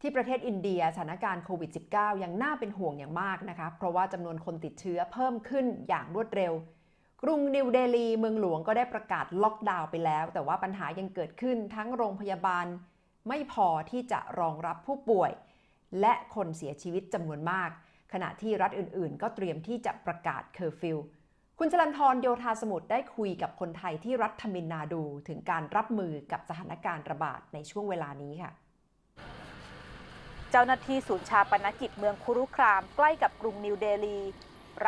ที่ประเทศอินเดียสถานการณ์โควิด -19 ยังน่าเป็นห่วงอย่างมากนะคะ เพราะว่าจำนวนคนติดเชื้อเพิ่มขึ้นอย่างรวดเร็ว กรุงนิวเดลีเมืองหลวงก็ได้ประกาศล็อกดาวน์ไปแล้ว แต่ว่าปัญหายังเกิดขึ้นทั้งโรงพยาบาล ไม่พอที่จะรองรับผู้ป่วย และคนเสียชีวิตจำนวนมาก ขณะที่รัฐอื่นๆ ก็เตรียมที่จะประกาศเคอร์ฟิวคุณจรันทรโยธาสมุทรได้คุยกับคนไทยที่รัฐทมินนาดูถึงการรับมือกับสถานการณ์ระบาดในช่วงเวลานี้ค่ะ เจ้าหน้าที่ศูนย์ชาปนกิจเมืองคุรุครามใกล้กับกรุงนิวเดลี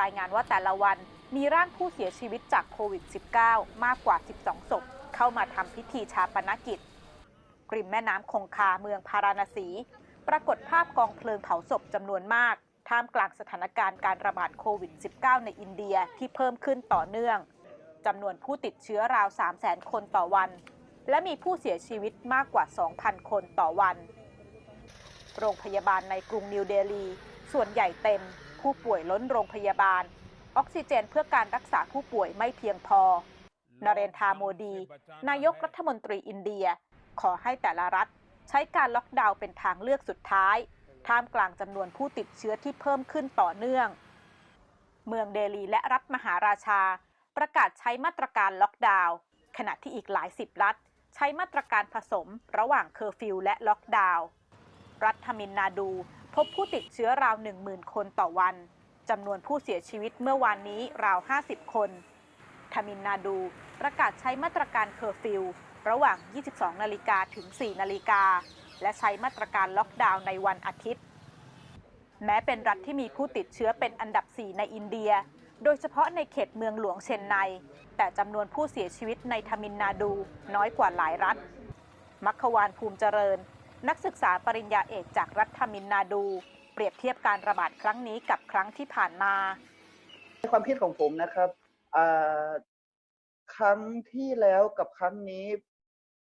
รายงานว่าแต่ละวันมีร่างผู้เสียชีวิตจากโควิด -19 มากกว่า 12 ศพ เข้ามาทำพิธีชาปนกิจกริมแม่น้ำคงคาเมืองพาราณสี ปรากฏภาพกองเพลิงเผาศพจำนวนมาก ท่ามกลางสถานการณ์การระบาดโควิด -19 ในอินเดียที่เพิ่มขึ้นต่อเนื่องจำนวนผู้ติดเชื้อราว 300,000 คนต่อวัน และมีผู้เสียชีวิตมากกว่า 2,000 คนต่อวัน โรงพยาบาลในกรุงนิวเดลี ส่วนใหญ่เต็ม ผู้ป่วยล้นโรงพยาบาล ออกซิเจนเพื่อการรักษาผู้ป่วยไม่เพียงพอนเรนทาโมดี นายกรัฐมนตรีอินเดีย ขอให้แต่ละรัฐ ใช้การล็อกดาวน์เป็นทางเลือกสุดท้าย ท่ามกลางจำนวนผู้ติดเชื้อที่เพิ่มขึ้นต่อเนื่อง เมืองเดลีและรัฐมหาราชา ประกาศใช้มาตรการล็อกดาวน์ขณะที่อีกหลายสิบรัฐ ใช้มาตรการผสมระหว่างเคอร์ฟิวและล็อกดาวน์ รัฐทมินนาดู พบผู้ติดเชื้อราว 10,000 คนต่อวันจำนวนผู้เสียชีวิตเมื่อวานนี้ราว 50 คนทมินนาดูประกาศใช้มาตรการเคอร์ฟิวระหว่าง 22 นาฬิกาถึง 4 นาฬิกา และใช้มาตรการล็อกดาวน์ในวันอาทิตย์ แม้เป็นรัฐที่มีผู้ติดเชื้อเป็นอันดับ 4 ในอินเดีย โดยเฉพาะในเขตเมืองหลวงเชนไน แต่จำนวนผู้เสียชีวิตในทมินนาดูน้อยกว่าหลายรัฐ มัคควานภูมิเจริญ นักศึกษาปริญญาเอกจากรัฐมินนาดู เปรียบเทียบการระบาดครั้งนี้กับครั้งที่ผ่านมา ในความคิดของผมนะครับครั้งที่แล้วกับครั้งนี้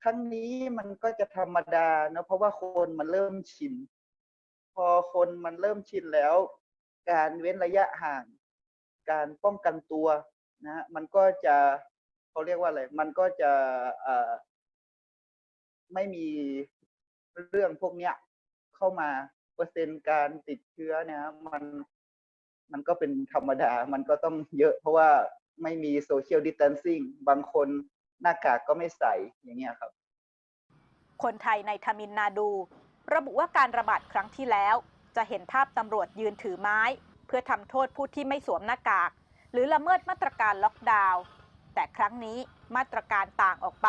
ครั้งนี้มันก็จะธรรมดาเนะเพราะว่าคนมันเริ่มชิน พอคนมันเริ่มชินแล้ว การเว้นระยะห่าง การป้องกันตัวนะมันก็จะเขาเรียกว่าอะไร มันก็จะไม่มี เรื่องพวกเนี้ยเข้ามาเปอร์เซ็นต์การติดเชื้อเนี่ยมันมันก็เป็นธรรมดา มันก็ต้องเยอะเพราะว่าไม่มีโซเชียลดิ s แ a นซิ่งบางคนหน้ากากก็ไม่ใส่อย่างเงี้ยครับ คนไทยในทมินนาดู ระบุว่าการระบาดครั้งที่แล้ว จะเห็นภาพตำรวจยืนถือไม้ เพื่อทำโทษผู้ที่ไม่สวมหน้ากาก หรือละเมิดมาตรการล็อกดาวน์แต่ครั้งนี้มาตรการต่างออกไป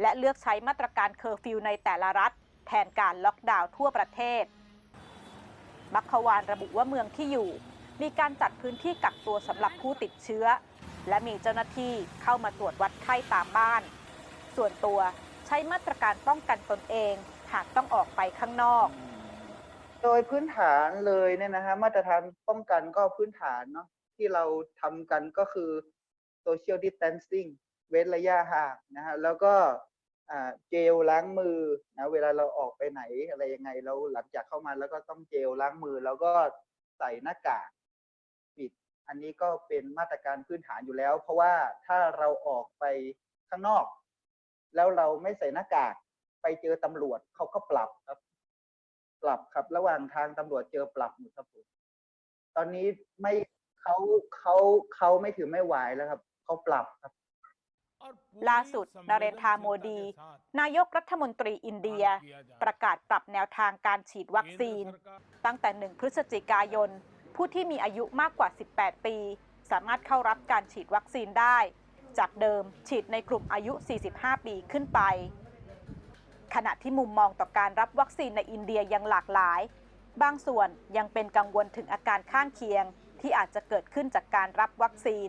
และเลือกใช้มาตรการเคอร์ฟิวในแต่ละรัฐ แทนการล็อกดาวน์ทั่วประเทศ มัคควานระบุว่าเมืองที่อยู่ มีการจัดพื้นที่กักตัวสำหรับผู้ติดเชื้อ และมีเจ้าหน้าที่เข้ามาตรวจวัดไข้ตามบ้าน ส่วนตัวใช้มาตรการป้องกันตนเอง หากต้องออกไปข้างนอก โดยพื้นฐานเลยเนี่ยนะฮะมาตรฐานป้องกันก็พื้นฐานเนาะที่เราทำกันก็คือ social distancing เว้นระยะห่างนะฮะแล้วก็ เจลล้างมือนะเวลาเราออกไปไหนอะไรยังไงเราหลังจากเข้ามาแล้วก็ต้องเจลล้างมือ แล้วก็ใส่หน้ากากปิด อันนี้ก็เป็นมาตรการพื้นฐานอยู่แล้ว เพราะว่าถ้าเราออกไปข้างนอก แล้วเราไม่ใส่หน้ากากไปเจอตำรวจเขาก็ปรับครับ ปรับครับ ระหว่างทางตำรวจเจอปรับหมดครับผมตอนนี้ไม่เขาเขาเขาไม่ถือไม่ไหวแล้วครับเขาปรับครับ ล่าสุดนเรนทาโมดี นายกรัฐมนตรีอินเดีย ประกาศปรับแนวทางการฉีดวัคซีน ตั้งแต่ 1 พฤศจิกายน ผู้ที่มีอายุมากกว่า 18 ปี สามารถเข้ารับการฉีดวัคซีนได้ จากเดิมฉีดในกลุ่มอายุ 45 ปีขึ้นไป ขณะที่มุมมองต่อการรับวัคซีนในอินเดียยังหลากหลาย บางส่วนยังเป็นกังวลถึงอาการข้างเคียง ที่อาจจะเกิดขึ้นจากการรับวัคซีน